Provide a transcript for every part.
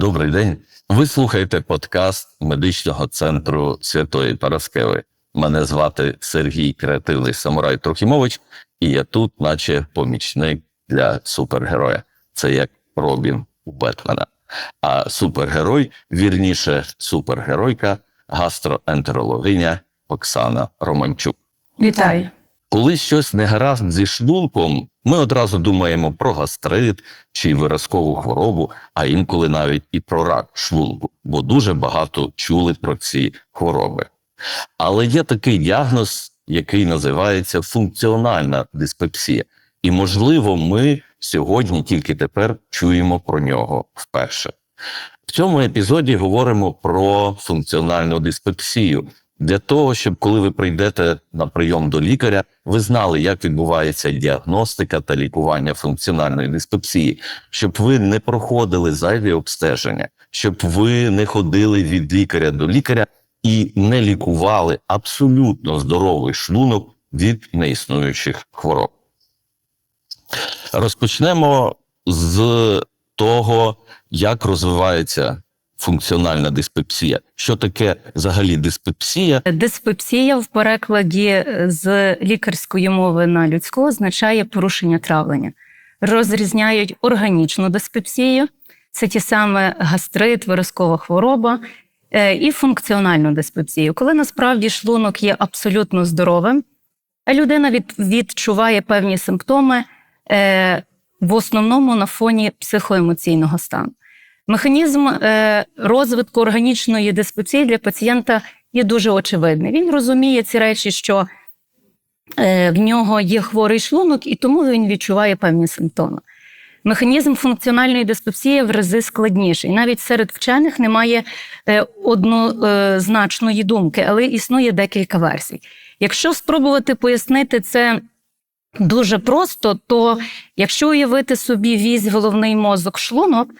Добрий день. Ви слухаєте подкаст медичного центру Святої Параскеви. Мене звати Сергій Креативний Самурай Трохімович, і я тут, наче помічник для супергероя. Це як Робін у Бетмена. А супергерой, вірніше, супергеройка, гастроентерологиня Оксана Романчук. Вітаю. Коли щось не гаразд зі шлунком, ми одразу думаємо про гастрит чи виразкову хворобу, а інколи навіть і про рак шлунку, бо дуже багато чули про ці хвороби. Але є такий діагноз, який називається функціональна диспепсія. І, можливо, ми сьогодні тільки тепер чуємо про нього вперше. В цьому епізоді говоримо про функціональну диспепсію, для того, щоб коли ви прийдете на прийом до лікаря, ви знали, як відбувається діагностика та лікування функціональної диспепсії, щоб ви не проходили зайві обстеження, щоб ви не ходили від лікаря до лікаря і не лікували абсолютно здоровий шлунок від неіснуючих хвороб. Розпочнемо з того, як розвивається функціональна диспепсія. Що таке взагалі диспепсія? Диспепсія в перекладі з лікарської мови на людську означає порушення травлення. Розрізняють органічну диспепсію, це ті саме гастрит, виразкова хвороба, е, і функціональну диспепсію, коли насправді шлунок є абсолютно здоровим, а людина від, відчуває певні симптоми е, в основному на фоні психоемоційного стану. Механізм е, розвитку органічної диспепсії для пацієнта є дуже очевидний. Він розуміє ці речі, що е, в нього є хворий шлунок, і тому він відчуває певні симптоми. Механізм функціональної диспепсії в рази складніший. Навіть серед вчених немає е, однозначної думки, але існує декілька версій. Якщо спробувати пояснити це дуже просто, то якщо уявити собі візь головний мозок шлунок,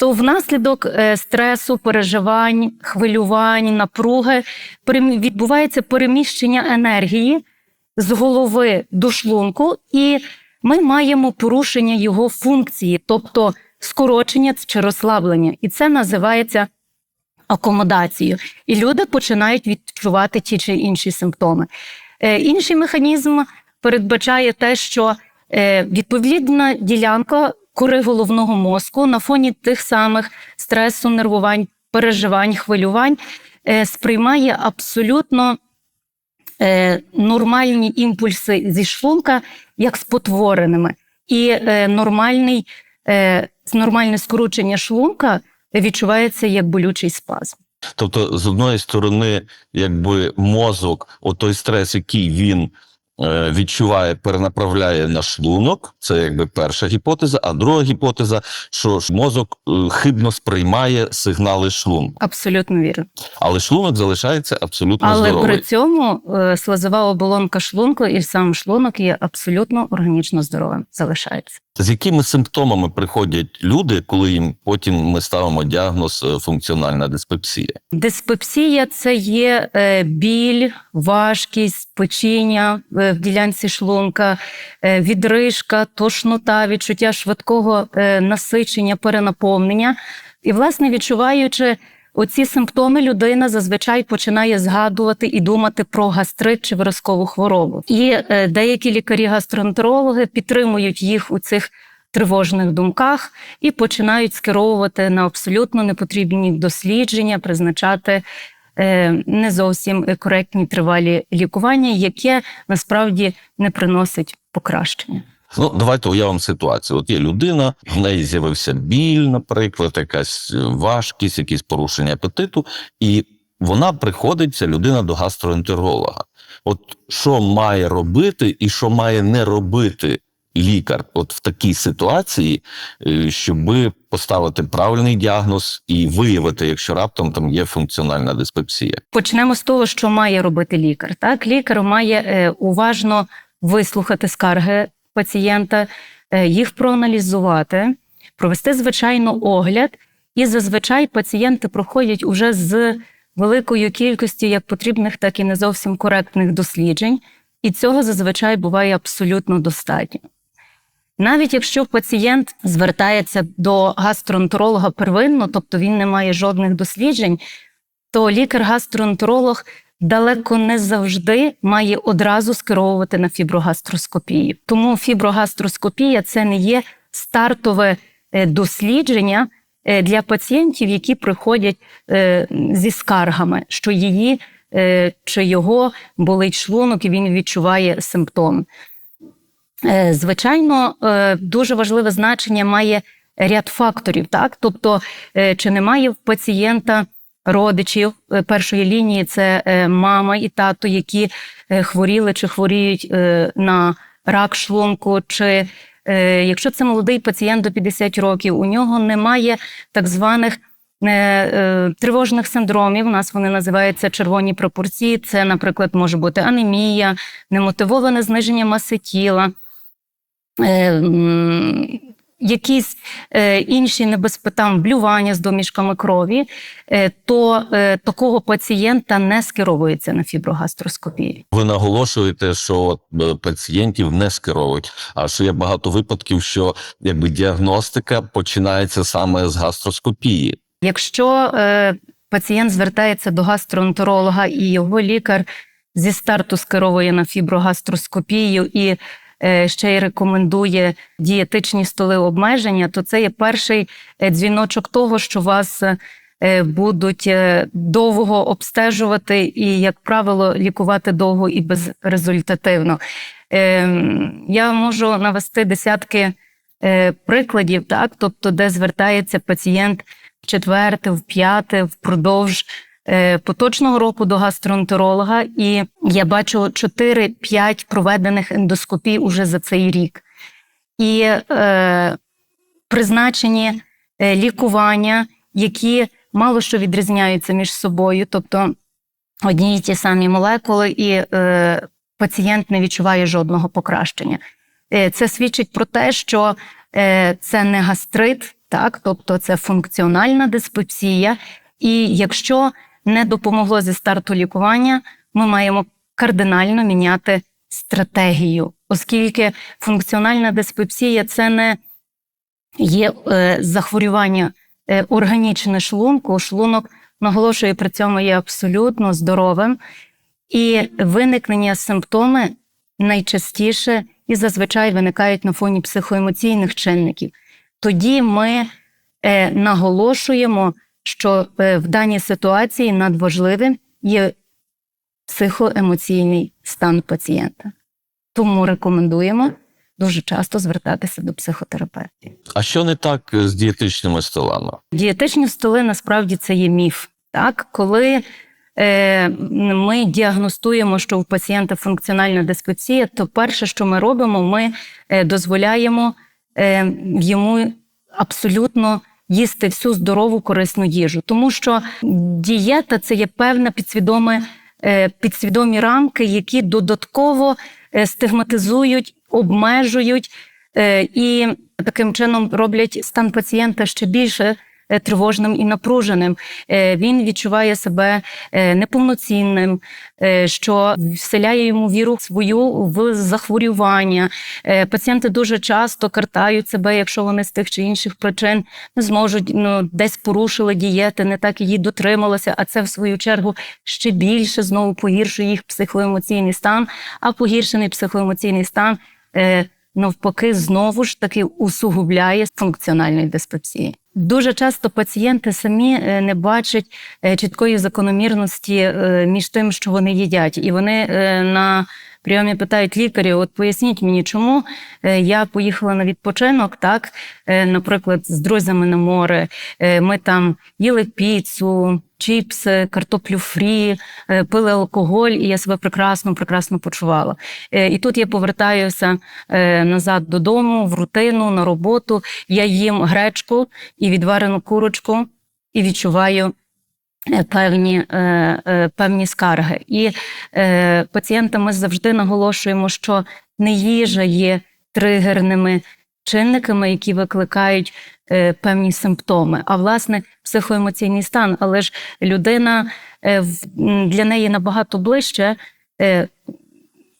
то внаслідок е, стресу, переживань, хвилювань, напруги відбувається переміщення енергії з голови до шлунку, і ми маємо порушення його функції, тобто скорочення чи розслаблення. І це називається акомодацією. І люди починають відчувати ті чи інші симптоми. Е, інший механізм передбачає те, що е, відповідна ділянка кори головного мозку на фоні тих самих стресу, нервувань, переживань, хвилювань е, сприймає абсолютно е, нормальні імпульси зі шлунка як спотвореними. І е, нормальний, нормальне скручення шлунка відчувається як болючий спазм. Тобто, з одної сторони, якби мозок, отой стрес, який він відчуває, перенаправляє на шлунок. Це якби перша гіпотеза. А друга гіпотеза, що мозок е, хибно сприймає сигнали шлунку. Абсолютно вірно. Але шлунок залишається абсолютно Але здоровий. при цьому слазова слизова оболонка шлунку і сам шлунок є абсолютно органічно здоровим. Залишається. З якими симптомами приходять люди, коли їм потім ми ставимо діагноз функціональна диспепсія? Диспепсія це є біль, важкість, печіння в ділянці шлунка, е, відрижка, тошнота, відчуття швидкого е, насичення, перенаповнення. І, власне, відчуваючи оці симптоми, людина зазвичай починає згадувати і думати про гастрит чи виразкову хворобу. І е, деякі лікарі-гастроентерологи підтримують їх у цих. Тривожних думках і починають скеровувати на абсолютно непотрібні дослідження, призначати Е, не зовсім коректні тривалі лікування, яке насправді не приносить покращення. Ну, давайте уявимо ситуацію. От є людина, в неї з'явився біль, наприклад, якась важкість, якісь порушення апетиту, і вона приходить, ця людина до гастроентеролога. От що має робити і що має не робити лікар, от в такій ситуації, е, щоб поставити правильний діагноз і виявити, якщо раптом там є функціональна диспепсія. Почнемо з того, що має робити лікар. Так, лікар має е, уважно вислухати скарги пацієнта, е, їх проаналізувати, провести звичайно огляд, і зазвичай пацієнти проходять уже з великою кількістю як потрібних, так і не зовсім коректних досліджень, і цього зазвичай буває абсолютно достатньо. Навіть якщо пацієнт звертається до гастроентеролога первинно, тобто він не має жодних досліджень, то лікар-гастроентеролог далеко не завжди має одразу скеровувати на фіброгастроскопію. Тому фіброгастроскопія це не є стартове е, дослідження е, для пацієнтів, які приходять е, зі скаргами, що її чи його болить шлунок, і він відчуває симптоми. Е, Звичайно, дуже важливе значення має ряд факторів, так? Тобто, чи немає в пацієнта родичів е, першої лінії, це е, мама і тато, які е, хворіли чи хворіють на рак шлунку, чи якщо це молодий пацієнт до 50 років, у нього немає так званих тривожних синдромів. У нас вони називаються червоні пропорції. Це, наприклад, може бути анемія, немотивоване зниження маси тіла. Якісь е, інші небезпитам блювання з домішками крові, е, то е, такого пацієнта не скеровується на фіброгастроскопію. Ви наголошуєте, що е, пацієнтів не скеровують. А що є багато випадків, що якби діагностика починається саме з гастроскопії. Якщо е, пацієнт звертається до гастроентеролога і його лікар зі старту скеровує на фіброгастроскопію і ще й рекомендує дієтичні столи обмеження, то це є перший е, дзвіночок того, що вас е, будуть е, довго обстежувати і, як правило, лікувати довго і безрезультативно. Е, Я можу навести десятки е, прикладів, так, тобто, де звертається пацієнт в четверте, в п'яте, впродовж е, поточного року до гастроентеролога, і я бачу 4-5 проведених ендоскопій уже за цей рік. І е, призначені е, лікування, які мало що відрізняються між собою, тобто одні й ті самі молекули, і е, пацієнт не відчуває жодного покращення. Е, Це свідчить про те, що е, це не гастрит, так, тобто це функціональна диспепсія. І якщо не допомогло зі старту лікування, ми маємо кардинально міняти стратегію, оскільки функціональна диспепсія це не є е, захворювання е, органічне шлунку. Шлунок наголошує при цьому є абсолютно здоровим, і виникнення симптоми найчастіше і зазвичай виникають на фоні психоемоційних чинників. Тоді ми е, наголошуємо, що е, в даній ситуації надважливим є психоемоційний стан пацієнта. Тому рекомендуємо дуже часто звертатися до психотерапевтів. А що не так з дієтичними столами? Дієтичні столи насправді це є міф. Так, коли е, ми діагностуємо, що у пацієнта функціональна диспепсія, то перше, що ми робимо, ми е, дозволяємо е, йому абсолютно їсти всю здорову корисну їжу, тому що дієта це є певна підсвідоме, е, підсвідомі рамки, які додатково е, стигматизують, обмежують е, і таким чином роблять стан пацієнта ще більше тривожним і напруженим. Е, Він відчуває себе е, неповноцінним, е, що вселяє йому віру свою в захворювання. Е, Пацієнти дуже часто картають себе, якщо вони з тих чи інших причин не зможуть ну, десь порушили дієти, не так її дотрималися, а це в свою чергу ще більше знову погіршує їх психоемоційний стан, а погіршений психоемоційний стан. е, навпаки, знову ж таки усугубляє функціональної диспепсії. Дуже часто пацієнти самі е, не бачать е, чіткої закономірності е, між тим, що вони їдять, і вони на прийомі питають лікарів: от поясніть мені, чому я поїхала на відпочинок, так, наприклад, з друзями на море. Ми там їли піцу, чіпси, картоплю фрі, пили алкоголь, і я себе прекрасно, прекрасно почувала. І тут я повертаюся назад додому, в рутину, на роботу. Я їм гречку і відварену курочку, і відчуваю. е, Певні, е, е, певні скарги. І пацієнтам ми завжди наголошуємо, що не їжа є тригерними чинниками, які викликають певні симптоми, а власне психоемоційний стан. Але ж людина для неї набагато ближче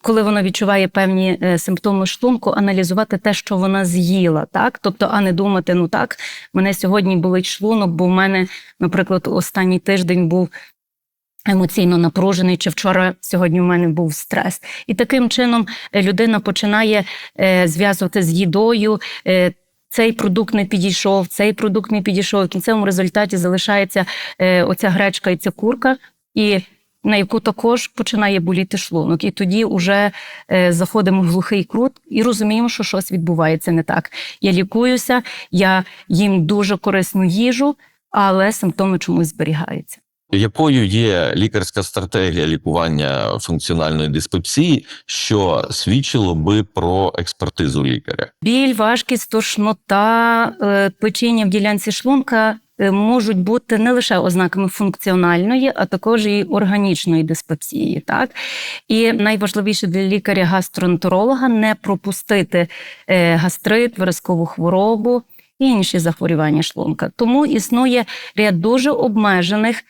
коли вона відчуває певні е, симптоми шлунку, аналізувати те, що вона з'їла, так тобто, а не думати, ну так, мене сьогодні болить шлунок, бо в мене, наприклад, останній тиждень був. Емоційно напружений, чи вчора сьогодні в мене був стрес, і таким чином е, людина починає е, зв'язувати з їдою. Цей продукт не підійшов, цей продукт не підійшов. В кінцевому результаті залишається е, оця гречка і ця курка, і на яку також починає боліти шлунок. І тоді вже е, заходимо в глухий крут і розуміємо, що щось відбувається не так. Я лікуюся, я їм дуже корисну їжу, але симптоми чомусь зберігаються. Якою є лікарська стратегія лікування функціональної диспепсії, що свідчило би про експертизу лікаря? Біль, важкість, тошнота, е, печіння в ділянці шлунка можуть бути не лише ознаками функціональної, а також і органічної диспепсії. Так? І найважливіше для лікаря-гастроентеролога не пропустити е, гастрит, виразкову хворобу і інші захворювання шлунка. Тому існує ряд дуже обмежених е,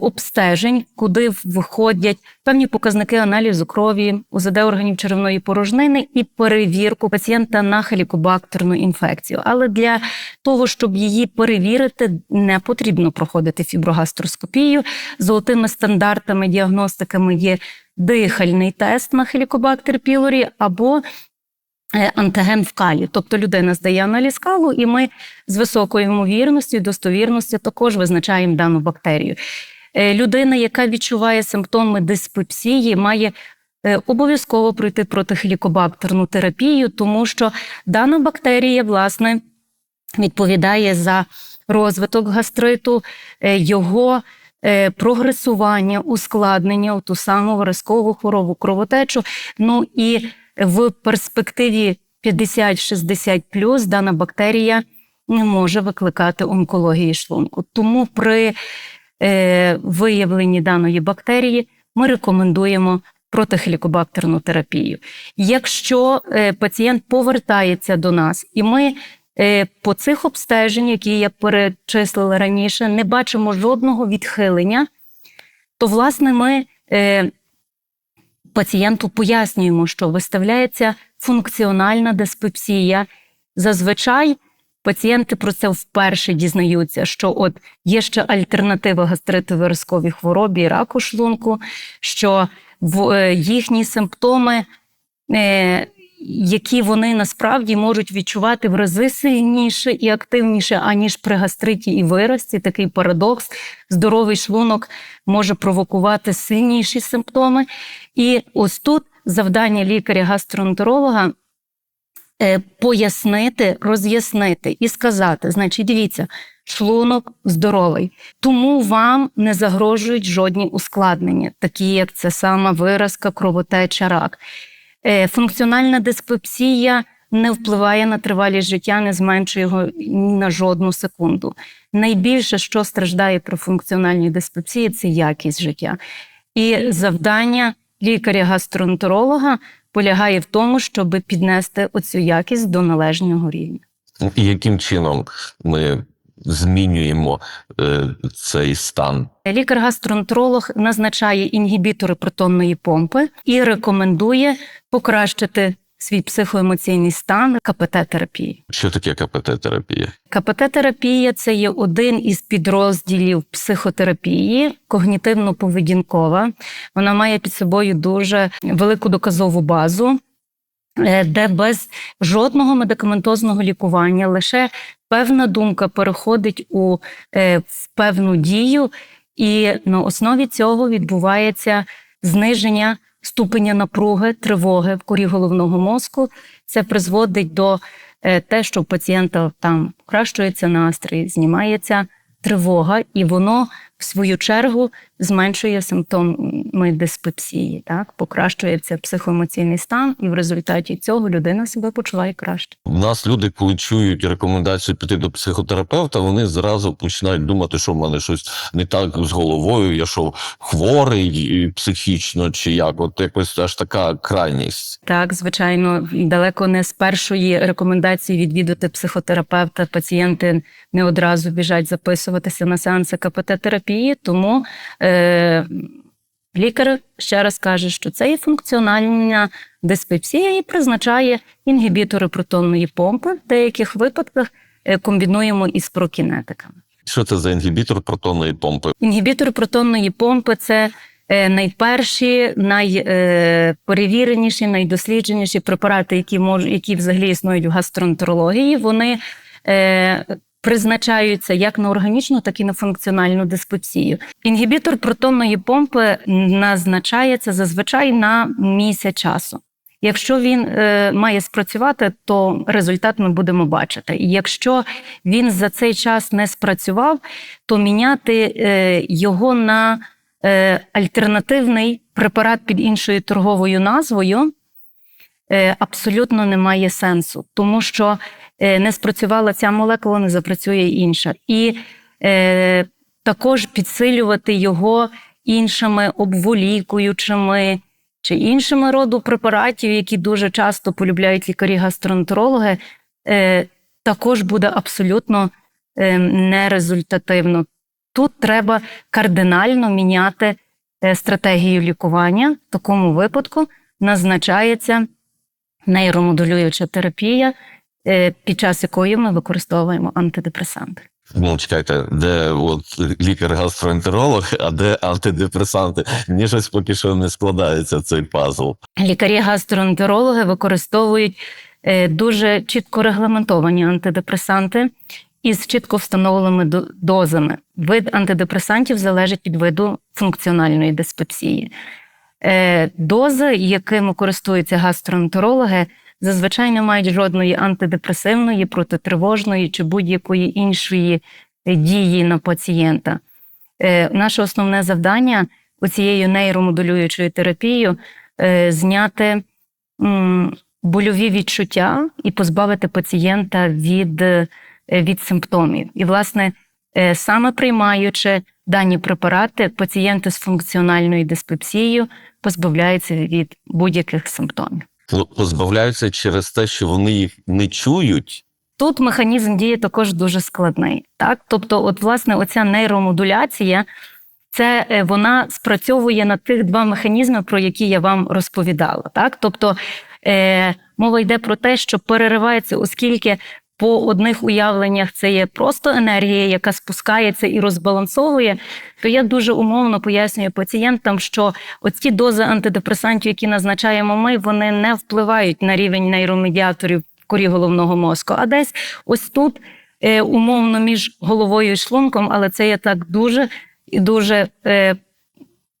обстежень, куди входять певні показники аналізу крові, УЗД органів черевної порожнини і перевірку пацієнта на хелікобактерну інфекцію. Але для того, щоб її перевірити, не потрібно проходити фіброгастроскопію. Золотими стандартами діагностиками є дихальний тест на хелікобактер пілорі або е, антиген в калі. Тобто людина здає аналіз калу, і ми з високою ймовірністю і достовірністю також визначаємо дану бактерію. Е, Людина, яка відчуває симптоми диспепсії, має е, обов'язково пройти протихелікобактерну терапію, тому що дана бактерія, власне, відповідає за розвиток гастриту, е, його е, прогресування, ускладнення у ту саму виразкову хворобу, кровотечу. Ну і в перспективі 50-60 плюс дана бактерія не може викликати онкології шлунку. Тому при е, виявленні даної бактерії ми рекомендуємо протихелікобактерну терапію. Якщо е, пацієнт повертається до нас, і ми е, по цих обстежень, які я перечислила раніше, не бачимо жодного відхилення, то власне ми е, пацієнту пояснюємо, що виставляється функціональна диспепсія. Зазвичай пацієнти про це вперше дізнаються, що от є ще альтернатива гастритовиразковій хворобі і раку шлунку, що в, е, їхні симптоми, е, які вони насправді можуть відчувати в рази сильніше і активніше, аніж при гастриті і виразці. Такий парадокс. Здоровий шлунок може провокувати сильніші симптоми. І ось тут завдання лікаря-гастроентеролога е, пояснити, роз'яснити і сказати: значить, дивіться, шлунок здоровий, тому вам не загрожують жодні ускладнення, такі як це сама виразка, кровотеча, рак. Е, Функціональна диспепсія не впливає на тривалість життя, не зменшує його ні на жодну секунду. Найбільше, що страждає при функціональній диспепсії, це якість життя. І завдання лікаря-гастроентеролога полягає в тому, щоб піднести оцю якість до належного рівня. І яким чином ми змінюємо е, цей стан? Лікар-гастроентеролог назначає інгібітори протонної помпи і рекомендує покращити свій психоемоційний стан КПТ-терапії. Що таке КПТ-терапія? КПТ-терапія це є один із підрозділів психотерапії, когнітивно-поведінкова. Вона має під собою дуже велику доказову базу, де без жодного медикаментозного лікування лише певна думка переходить у е, певну дію, і на основі цього відбувається зниження ступеня напруги, тривоги в корі головного мозку. Це призводить до е, те, що у пацієнта там покращується настрій, знімається тривога, і воно в свою чергу зменшує симптоми диспепсії, так покращується психоемоційний стан, і в результаті цього людина себе почуває краще. У нас люди, коли чують рекомендацію піти до психотерапевта, вони зразу починають думати, що в мене щось не так з головою, я що хворий психічно, чи як. От якось аж така крайність. Так, звичайно, далеко не з першої рекомендації відвідати психотерапевта. Пацієнти не одразу біжать записуватися на сеанси КПТ-терапії, тому е, Лікар ще раз каже, що це є функціональна диспепсія і призначає інгібітори протонної помпи. В деяких випадках е, комбінуємо із прокінетиками. Що це за інгібітор протонної помпи? Інгібітори протонної помпи це е, найперші, найперевіреніші, найдослідженіші препарати, які мож, які взагалі існують в гастроентерології. Вони е, призначаються як на органічну, так і на функціональну диспепсію. Інгібітор протонної помпи назначається зазвичай на місяць часу. Якщо він е, має спрацювати, то результат ми будемо бачити. І якщо він за цей час не спрацював, то міняти е, його на е, альтернативний препарат під іншою торговою назвою абсолютно немає сенсу, тому що е, не спрацювала ця молекула, не запрацює інша. І е, також підсилювати його іншими обволікуючими чи іншими роду препаратів, які дуже часто полюбляють лікарі-гастроентерологи, е, також буде абсолютно е, нерезультативно. Тут треба кардинально міняти е, стратегію лікування. В такому випадку назначається нейромодулююча терапія, е, під час якої ми використовуємо антидепресанти. Ну, чекайте, де от лікар-гастроентеролог, а де антидепресанти? Мені щось поки що не складається цей пазл. Лікарі-гастроентерологи використовують е, дуже чітко регламентовані антидепресанти із чітко встановленими до- дозами. Вид антидепресантів залежить від виду функціональної диспепсії. Е, Дози, якими користуються гастроентерологи, зазвичай не мають жодної антидепресивної, протитривожної чи будь-якої іншої е, дії на пацієнта. Е, Наше основне завдання у цією нейромодулюючою терапією зняти больові відчуття і позбавити пацієнта від, від симптомів. І, власне, саме приймаючи дані препарати, пацієнти з функціональною диспепсією позбавляються від будь-яких симптомів. Позбавляються через те, що вони їх не чують. Тут механізм дії також дуже складний. Так? Тобто, от, власне, оця нейромодуляція, це е, вона спрацьовує на тих два механізми, про які я вам розповідала. Так? Тобто е, мова йде про те, що переривається, оскільки по одних уявленнях це є просто енергія, яка спускається і розбалансовує, то я дуже умовно пояснюю пацієнтам, що оці дози антидепресантів, які назначаємо ми, вони не впливають на рівень нейромедіаторів в корі головного мозку, а десь ось тут е, умовно між головою і шлунком, але це я так дуже і дуже е,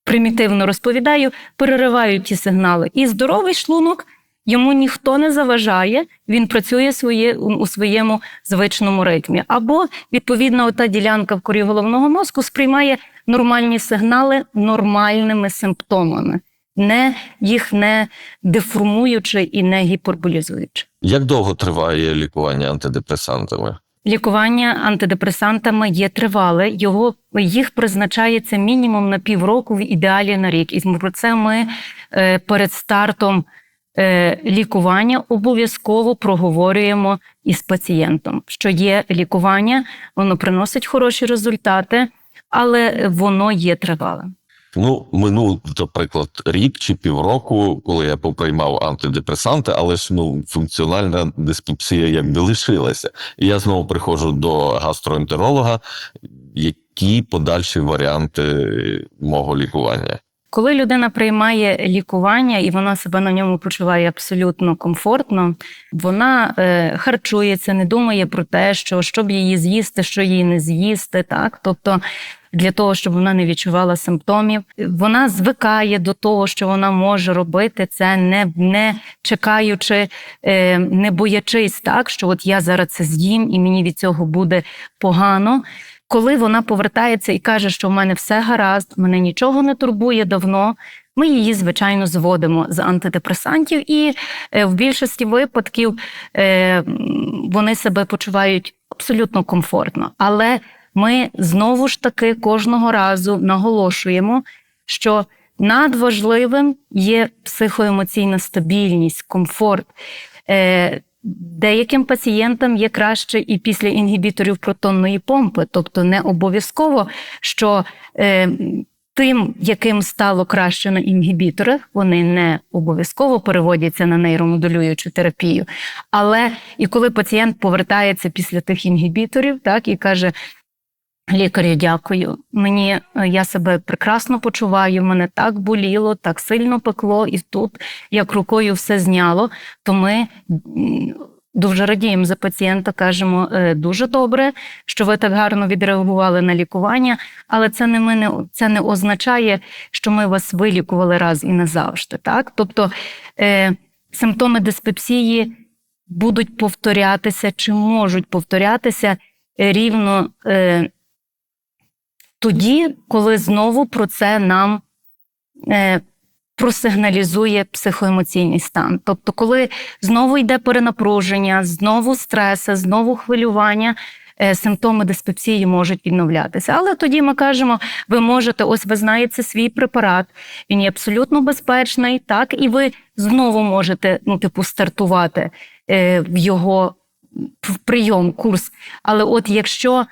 примітивно розповідаю, переривають ті сигнали. І здоровий шлунок йому ніхто не заважає, він працює своє, у своєму звичному ритмі. Або, відповідно, ота ділянка в корі головного мозку сприймає нормальні сигнали нормальними симптомами, не їх не деформуючи і не гіперболізуючи. Як довго триває лікування антидепресантами? Лікування антидепресантами є тривале. Його їх призначається мінімум на півроку, в ідеалі на рік. І про це ми е, перед стартом лікування обов'язково проговорюємо із пацієнтом, що є лікування, воно приносить хороші результати, але воно є тривалим. Ну, минув, наприклад, рік чи півроку, коли я поприймав антидепресанти, але ж ну, функціональна диспепсія якби лишилася. І я знову приходжу до гастроентеролога. Які подальші варіанти мого лікування? Коли людина приймає лікування і вона себе на ньому почуває абсолютно комфортно, вона е, харчується, не думає про те, що щоб її з'їсти, що її не з'їсти. Так, тобто для того, щоб вона не відчувала симптомів, вона звикає до того, що вона може робити це, не, не чекаючи, е, не боячись, так що от я зараз це з'їм і мені від цього буде погано. Коли вона повертається і каже, що в мене все гаразд, мене нічого не турбує давно. Ми її, звичайно, зводимо з антидепресантів, і е, в більшості випадків е, вони себе почувають абсолютно комфортно. Але ми знову ж таки кожного разу наголошуємо, що надважливим є психоемоційна стабільність, комфорт. Деяким пацієнтам є краще і після інгібіторів протонної помпи, тобто не обов'язково, що е, Тим, яким стало краще на інгібіторах, вони не обов'язково переводяться на нейромодулюючу терапію. Але і коли пацієнт повертається після тих інгібіторів, так і каже: лікарю, дякую, мені е, я себе прекрасно почуваю, мене так боліло, так сильно пекло, і тут як рукою все зняло, то ми. Дуже радіємо за пацієнта, кажемо «Е, дуже добре, що ви так гарно відреагували на лікування, але це не ми не це не означає, що ми вас вилікували раз і назавжди. Так, тобто е, симптоми диспепсії будуть повторятися чи можуть повторятися рівно е, тоді, коли знову про це нам е, просигналізує психоемоційний стан. Тобто, коли знову йде перенапруження, знову стреси, знову хвилювання. е, Симптоми диспепсії можуть відновлятися. Але тоді ми кажемо, ви можете, ось ви знаєте свій препарат, він є абсолютно безпечний, так, і ви знову можете, ну, типу, стартувати е, в його прийом, курс. Але от якщо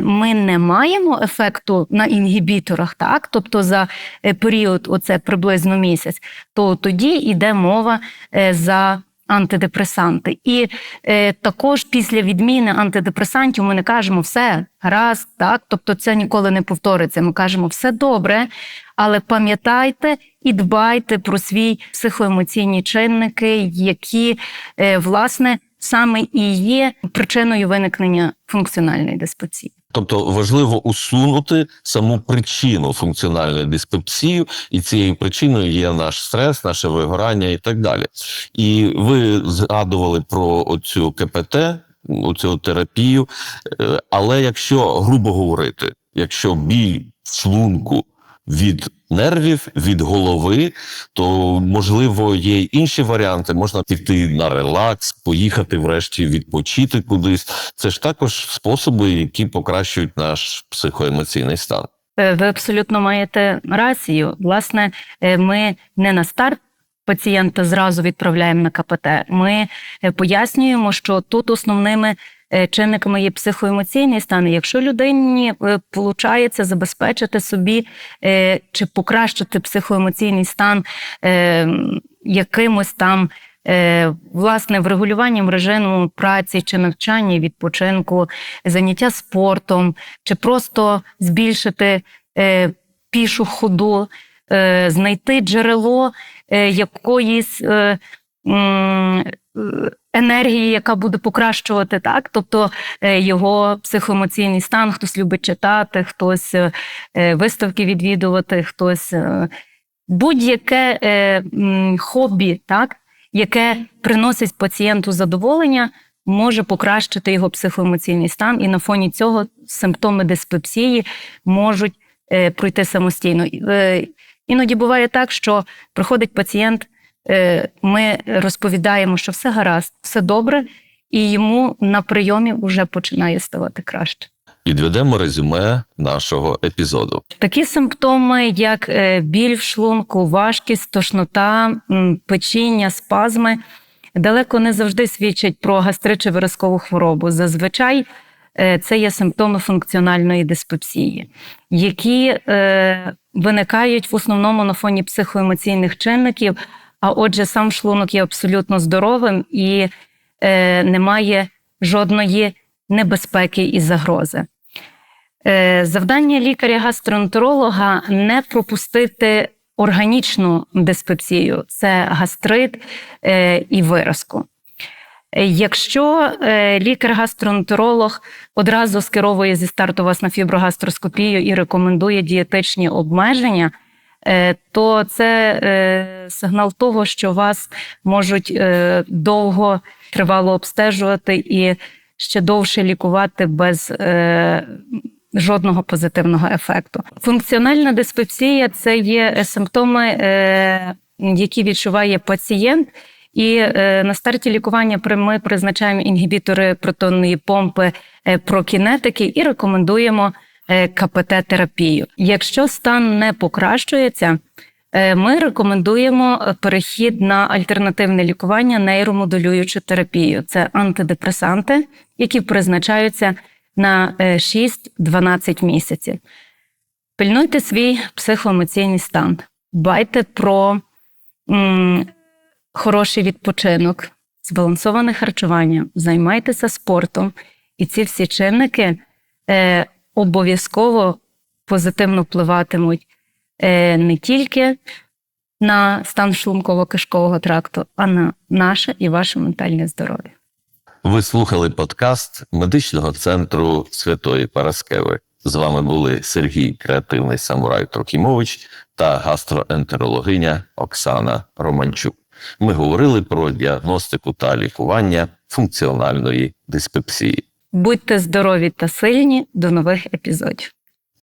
ми не маємо ефекту на інгібіторах, так, тобто за е, період, оце приблизно місяць, то тоді йде мова е, за антидепресанти. І е, також після відміни антидепресантів ми не кажемо все гаразд, так, тобто це ніколи не повториться. Ми кажемо все добре, але пам'ятайте і дбайте про свій психоемоційні чинники, які е, власне саме і є причиною виникнення функціональної диспепсії. Тобто важливо усунути саму причину функціональної диспепсії, і цією причиною є наш стрес, наше вигорання і так далі. І ви згадували про оцю КПТ, оцю терапію. Е, Але якщо грубо говорити, якщо біль в шлунку від нервів, від голови, то можливо є інші варіанти. Можна піти на релакс, поїхати врешті відпочити кудись. Це ж також способи, які покращують наш психоемоційний стан. Е, Ви абсолютно маєте рацію. Власне, е, ми не на старт пацієнта зразу відправляємо на КПТ. Ми е, пояснюємо, що тут основними чинниками є психоемоційний стан. Якщо людині виходить забезпечити собі е, чи покращити психоемоційний стан е, якимось там. е, Власне, врегулюванням режиму праці чи навчання, відпочинку, заняття спортом, чи просто збільшити е, пішу ходу, е, знайти джерело е, якоїсь е, е, енергії, яка буде покращувати, так? Тобто е, його психоемоційний стан, хтось любить читати, хтось е, е, виставки відвідувати, хтось будь-яке хобі, так? яке приносить пацієнту задоволення, може покращити його психоемоційний стан, і на фоні цього симптоми диспепсії можуть пройти самостійно. Іноді буває так, що приходить пацієнт, ми розповідаємо, що все гаразд, все добре, і йому на прийомі вже починає ставати краще. Підведемо резюме нашого епізоду. Такі симптоми, як е, біль в шлунку, важкість, тошнота, печіння, спазми, далеко не завжди свідчать про гастрит чи виразкову хворобу. Зазвичай е, це є симптоми функціональної диспепсії, які е, виникають в основному на фоні психоемоційних чинників. А отже, сам шлунок є абсолютно здоровим і е, немає жодної небезпеки і загрози. Е, Завдання лікаря-гастроентеролога не пропустити органічну диспепсію, це гастрит е, і виразку. Е, Якщо е, лікар-гастроентеролог одразу скеровує зі старту вас на фіброгастроскопію і рекомендує дієтичні обмеження, то це е, сигнал того, що вас можуть е, довго тривало обстежувати і ще довше лікувати без е, жодного позитивного ефекту. Функціональна диспепсія це є симптоми, е, які відчуває пацієнт. І е, на старті лікування ми призначаємо інгібітори протонної помпи е, прокінетики і рекомендуємо е, КПТ-терапію. Якщо стан не покращується, е, ми рекомендуємо е, перехід на альтернативне лікування нейромодулюючу терапію. Це антидепресанти, які призначаються на е, 6-12 місяців. Пильнуйте свій психоемоційний стан, дбайте про м, хороший відпочинок, збалансоване харчування, займайтеся спортом, і ці всі чинники е, обов'язково позитивно впливатимуть е, не тільки на стан шлунково-кишкового тракту, а на наше і ваше ментальне здоров'я. Ви слухали подкаст медичного центру Святої Параскеви. З вами були Сергій Креативний Самурай Трохімович та гастроентерологиня Оксана Романчук. Ми говорили про діагностику та лікування функціональної диспепсії. Будьте здорові та сильні. До нових епізодів.